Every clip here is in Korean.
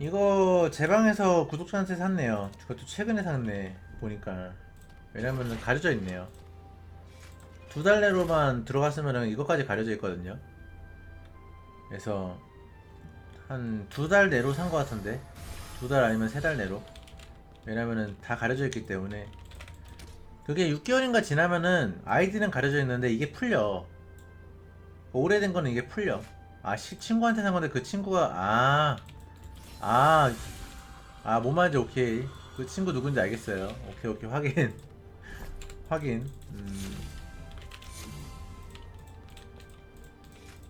이거 제 방에서 구독자한테 샀네요. 그것도 최근에 샀네. 보니까. 왜냐면은 가려져 있네요. 두 달 내로만 들어갔으면은 이것까지 가려져 있거든요. 그래서 한 두 달 내로 산 것 같은데 두 달 아니면 세 달 내로. 왜냐면은 다 가려져 있기 때문에 그게 6개월인가 지나면은 아이디는 가려져 있는데 이게 풀려. 오래된 거는 이게 풀려. 아, 시, 친구한테 산 건데 그 친구가 아, 아, 아, 뭔 말인지 오케이. 그 친구 누군지 알겠어요. 오케이, 오케이, 확인. 확인. 음.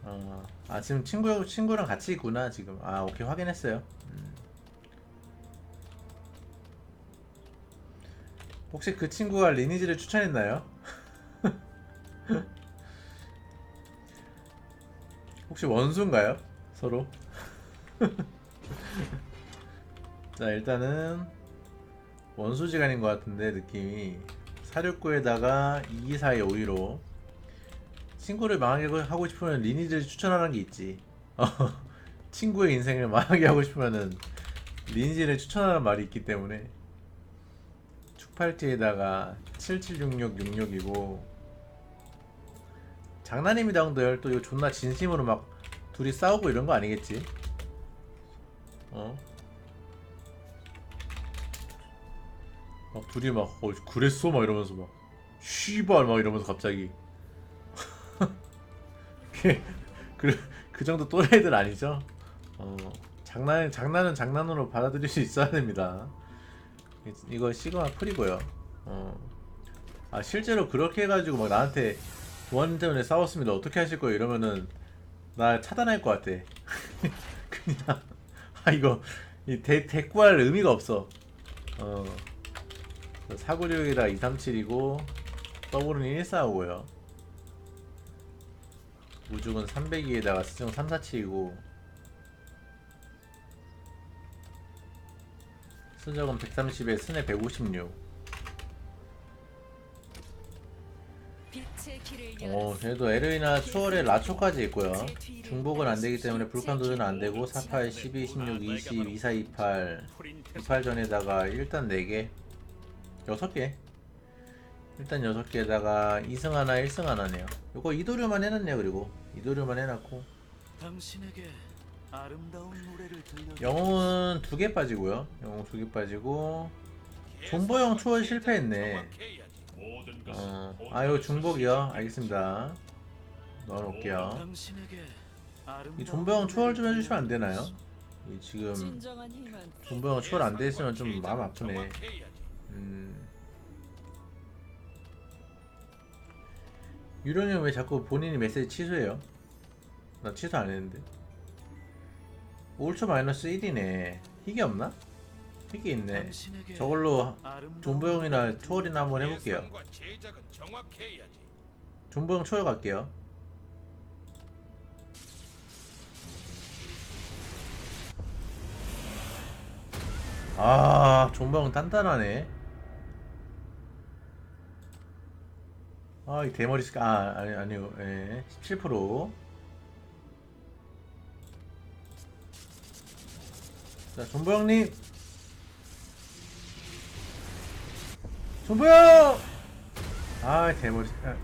어, 아, 지금 친구, 친구랑 같이 있구나, 지금. 아, 오케이, 확인했어요. 음. 혹시 그 친구가 리니지를 추천했나요? 혹시 원수인가요? 서로? 자 일단은 원수지간인 것 같은데 느낌이 469에다가 224의 5위로 친구를 망하게 하고 싶으면 리니지를 추천하는 게 있지 어, 친구의 인생을 망하게 하고 싶으면은 리니지를 추천하는 말이 있기 때문에 축팔티에다가 776666이고 장난입니다 형들 또 이거 존나 진심으로 막 둘이 싸우고 이런 거 아니겠지? 어? 막 둘이 막 어, 그랬어? 막 이러면서 막 씨발 막 이러면서 갑자기 그, 그, 그 정도 또래 애들 아니죠? 어, 장난, 장난은 장난으로 받아들일 수 있어야 됩니다 이- 이거 시그마 풀이고요 어. 아 실제로 그렇게 해가지고 막 나한테 원 때문에 싸웠습니다. 어떻게 하실 거예요? 이러면은 나 차단할 것 같아. 그냥 아 이거 이 대, 대꾸할 의미가 없어. 어 496이라 237이고 더블은 145고요. 우죽은 302에다가 수중 347이고 수적은 130에 스네 156. 오, 그래도 에르이나 추월에 라초까지 있고요. 중복은 안 되기 때문에 불칸 도전은 안 되고 48, 12, 16, 20, 24, 28, 28 전에다가 일단 4개, 6개. 일단 6개에다가 2승 하나, 1승 하나네요. 요거 이도류만 해놨네요. 그리고 이도류만 해놨고 영웅은 2개 빠지고요. 영웅 2개 빠지고 존버형 추월 실패했네. 어, 아 이거 중복이요. 알겠습니다. 넣어놓을게요. 이 존버형 초월 좀 해주시면 안 되나요? 이 지금 존버형 초월 안 돼 있으면 좀 마음 아프네. 음. 유령이 왜 자꾸 본인이 메시지 취소해요? 나 취소 안 했는데. 5초 마이너스 1이네. 희귀 없나? 희귀 있네. 저걸로 존버형이나 노래를 초월이나 한번 해볼게요. 존버형 초월 갈게요. 아, 존버형 단단하네. 아, 이 대머리 스 아, 아니, 아니요, 예, 17%. 자, 존버형님. 존버형! 아, 대머리 스 아.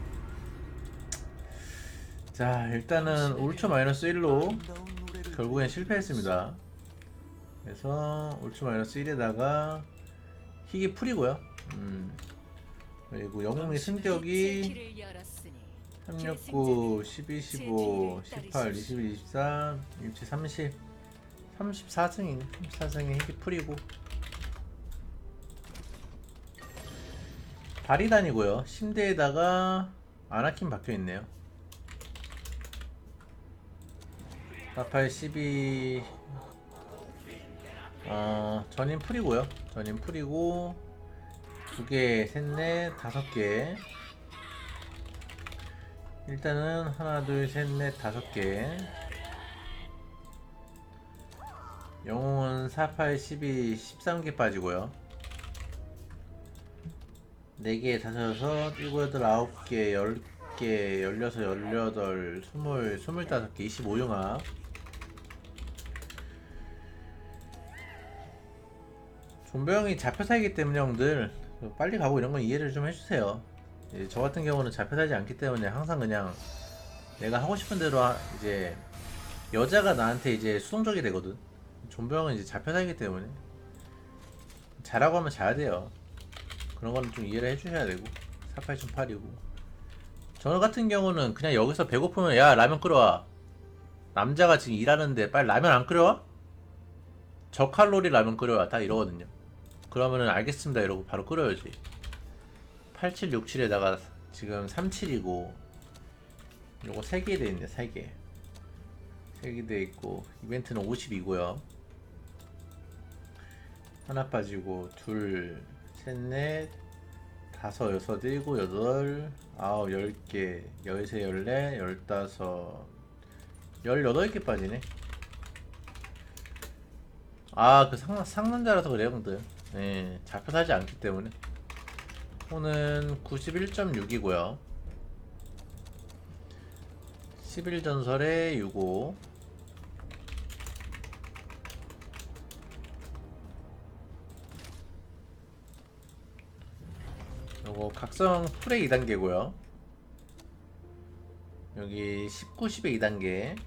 자, 일단은 울초 마이너스 1로 아름다운 노래를 결국엔 실패했습니다. 그래서 울초 마이너스 1에다가 희귀 풀이고요. 음. 그리고 영웅의 승격이 369, 12, 15, 18, 21, 23, 27, 30, 34승이네. 34승에 희귀 풀이고. 바리단이고요. 심대에다가 아나킨 박혀 있네요. 48, 12, 어, 전인 풀이고요. 전인 풀이고 두 개, 셋, 넷, 다섯 개. 일단은 하나, 둘, 셋, 넷, 다섯 개. 영웅은 48, 12, 13개 빠지고요. 4개, 5, 6, 7, 8, 9개, 10개, 16, 18, 20, 25개, 25융합. 존병이 잡혀 살기 때문에 형들 빨리 가고 이런 건 이해를 좀 해주세요. 이제 저 같은 경우는 잡혀 살지 않기 때문에 항상 그냥 내가 하고 싶은 대로 하- 이제 여자가 나한테 이제 수동적이 되거든. 존병은 이제 잡혀 살기 때문에 잘하고 하면 잘야 돼요. 그런 거는 좀 이해를 해주셔야 되고 48.8이고. 저 같은 경우는 그냥 여기서 배고프면 야 라면 끓여와. 남자가 지금 일하는데 빨리 라면 안 끓여와? 저칼로리 라면 끓여와. 다 이러거든요. 그러면은 알겠습니다 이러고 바로 끓여야지. 8767에다가 지금 37이고 요거 3개 돼 있네 3개. 3개 돼 있고 이벤트는 50이고요. 하나 빠지고 둘, 셋, 넷, 다섯, 여섯, 일곱, 여덟, 아홉, 열 개, 열세, 열네, 열다섯, 열여덟 개 빠지네. 아, 그 상, 상남자라서 그래요, 형들. 네, 잡혀 살지 않기 때문에. 호는 91.6이고요. 11전설에 65. 요거 각성 풀의 2단계고요. 여기 19, 10의 2단계.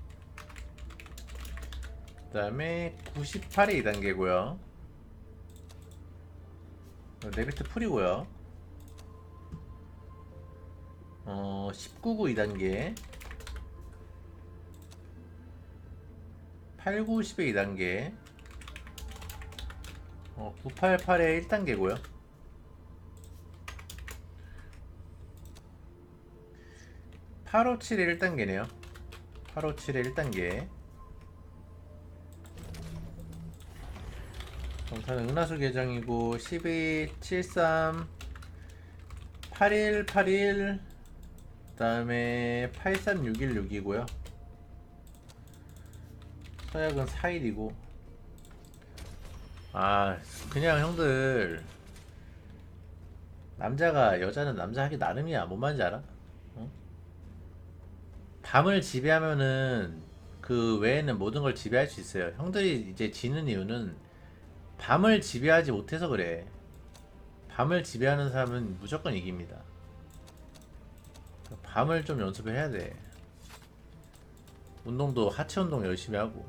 그 다음에 98의 2단계고요. 네비트 풀이고요. 어, 19구 2단계. 89, 10의 2단계. 어, 988의 1단계고요. 857의 1단계네요. 857의 1단계. 정타는 은하수 계정이고 12, 73, 81, 81, 그다음에 83616이고요. 서약은 4일이고. 아, 그냥 형들 남자가 여자는 남자 하기 나름이야. 뭔 말인지 알아? 밤을 지배하면은 그 외에는 모든 걸 지배할 수 있어요. 형들이 이제 지는 이유는 밤을 지배하지 못해서 그래. 밤을 지배하는 사람은 무조건 이깁니다. 밤을 좀 연습을 해야 돼. 운동도 하체 운동 열심히 하고.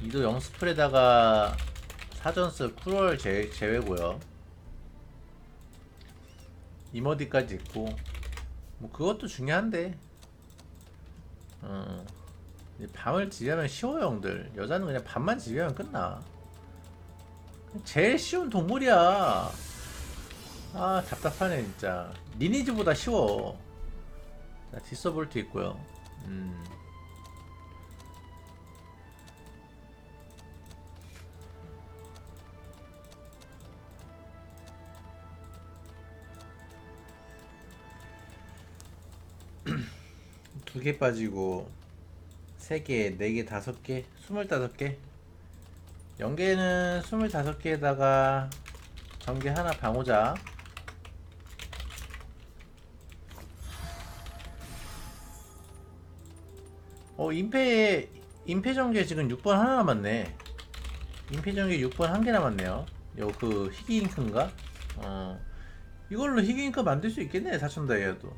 이도 영스플에다가 사전스 쿨월 제, 제외고요. 이머디까지 있고 뭐 그것도 중요한데. 어. 밤을 지배하면 쉬워요 형들. 여자는 그냥 밤만 지배하면 끝나. 제일 쉬운 동물이야. 아 답답하네 진짜. 리니지보다 쉬워. 자 디서볼트 있고요. 음 두 개 빠지고 세 개, 네 개, 다섯 개, 스물다섯 개. 연계는 스물다섯 개에다가 전개 하나 방호자. 어 임페 임페 전개 지금 6번 하나 남았네. 임페 전개 6번 한 개 남았네요. 요 그 희귀 잉크인가? 어 이걸로 희귀 잉크 만들 수 있겠네 사천 다이아도.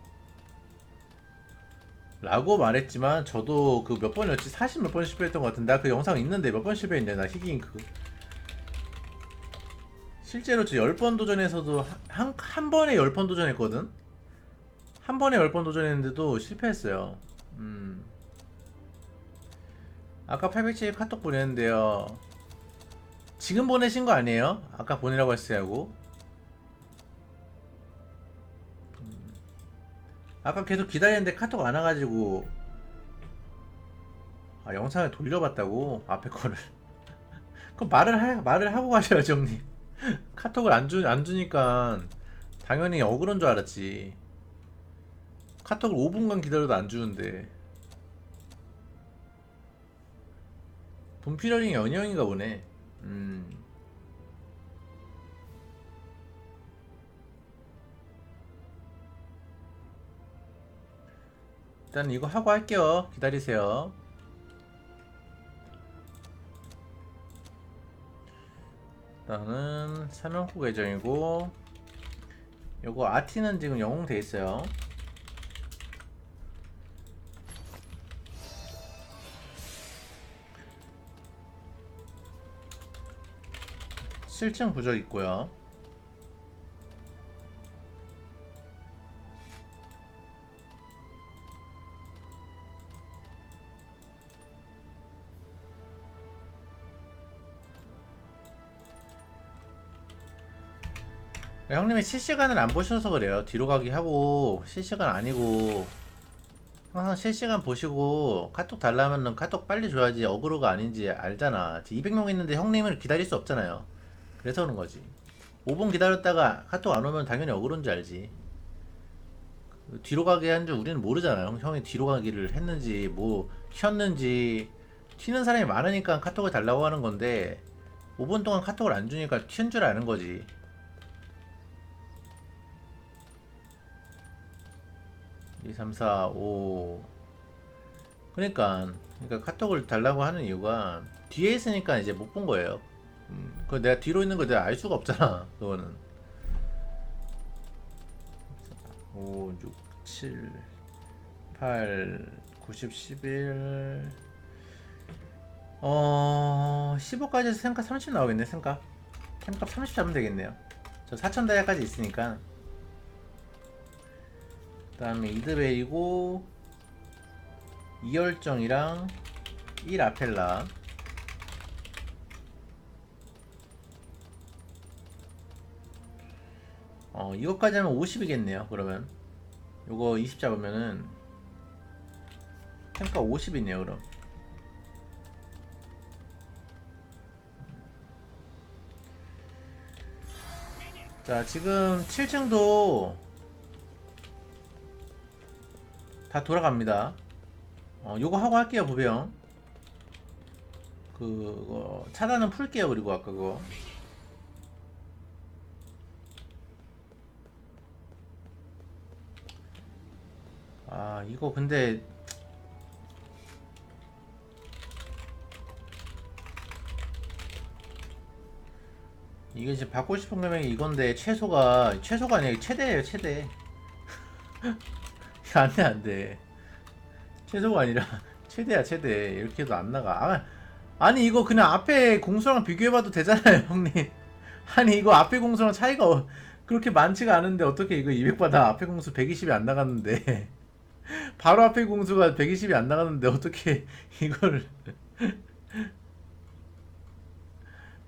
라고 말했지만 저도 그 몇 번이었지? 40 몇 번 실패했던 것 같은데 나 그 영상 있는데 몇 번 실패했냐 나 희귀잉크 실제로 저 10번 도전에서도 한, 한 번에 10번 도전했거든? 한 번에 10번 도전했는데도 실패했어요. 음. 아까 807 카톡 보냈는데요. 지금 보내신 거 아니에요? 아까 보내라고 했어요 아까 계속 기다리는데 카톡 안 와가지고. 아 영상을 돌려봤다고? 앞에 거를. 그럼 말을 하, 말을 하고 가셔야죠 형님 카톡을 안, 주, 안 주니까 당연히 억울한 줄 알았지. 카톡을 5분간 기다려도 안 주는데. 돈 필요링이 연형인가 보네. 음 일단 이거 하고 할게요. 기다리세요. 일단은 사명코 계정이고 요거 아티는 지금 영웅 돼 있어요. 실증 부적 있고요. 형님이 실시간을 안 보셔서 그래요. 뒤로 가기 하고 실시간 아니고 항상 실시간 보시고 카톡 달라면은 카톡 빨리 줘야지 어그로가 아닌지 알잖아. 200명 있는데 형님을 기다릴 수 없잖아요. 그래서 그런 거지. 5분 기다렸다가 카톡 안 오면 당연히 어그로인 줄 알지. 그 뒤로 가게 한 줄 우리는 모르잖아요. 형, 형이 뒤로 가기를 했는지 뭐 튀었는지 튀는 사람이 많으니까 카톡을 달라고 하는 건데 5분 동안 카톡을 안 주니까 튀은 줄 아는 거지. 2, 3, 4, 5 그러니까 그러니까 카톡을 달라고 하는 이유가 뒤에 있으니까 이제 못 본 거예요. 음, 그 내가 뒤로 있는 거 내가 알 수가 없잖아. 그거는. 5, 6, 7, 8, 90, 11 어... 15까지 해서 생각 30 나오겠네 생각. 템값 30 잡으면 되겠네요. 저 4천 다이아까지 있으니까. 그 다음에 이드벨이고 이열정이랑 1 아펠라. 어 이거까지 하면 50이겠네요 그러면. 요거 20 잡으면은 탱가 50이네요 그럼. 자 지금 7층도 다 돌아갑니다. 어, 요거 하고 할게요, 부병. 그거 차단은 풀게요, 그리고 아까 그거. 아, 이거 근데 이게 지금 받고 싶은 금액이 이건데 최소가 최소가 아니라 최대예요, 최대. 안돼 안돼. 최소가 아니라 최대야 최대. 이렇게 해도 안 나가. 아, 아니 이거 그냥 앞에 공수랑 비교해봐도 되잖아요 형님. 아니 이거 앞에 공수랑 차이가 어- 그렇게 많지가 않은데 어떻게 이거 200받아 앞에 공수 120이 안 나갔는데. 바로 앞에 공수가 120이 안 나갔는데 어떻게 이걸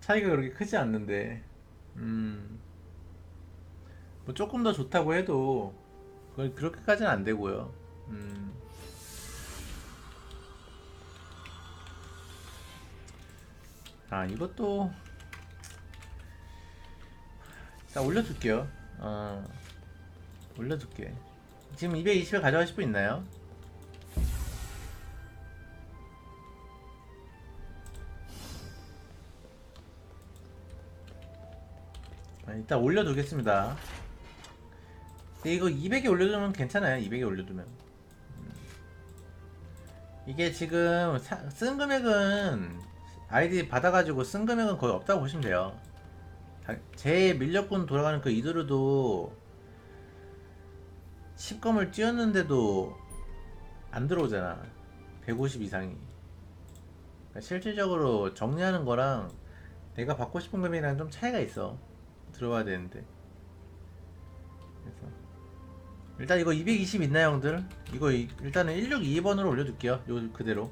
차이가 그렇게 크지 않는데. 음 뭐 조금 더 좋다고 해도 그건 그렇게까지는 안 되고요. 음. 아 이것도 자 올려둘게요. 어 올려둘게. 지금 220에 가져가실 분 있나요? 아, 일단 올려두겠습니다. 근데 이거 200에 올려두면 괜찮아요. 200에 올려두면. 음. 이게 지금 사- 쓴 금액은 아이디 받아가지고 쓴 금액은 거의 없다고 보시면 돼요. 다- 제 밀렵분 돌아가는 그 이드르도 10검을 뛰었는데도 안 들어오잖아. 150 이상이. 그러니까 실질적으로 정리하는 거랑 내가 받고 싶은 금액이랑 좀 차이가 있어. 들어와야 되는데. 일단 이거 220 있나요 형들? 이거 이- 일단은 162번으로 올려둘게요 요 그대로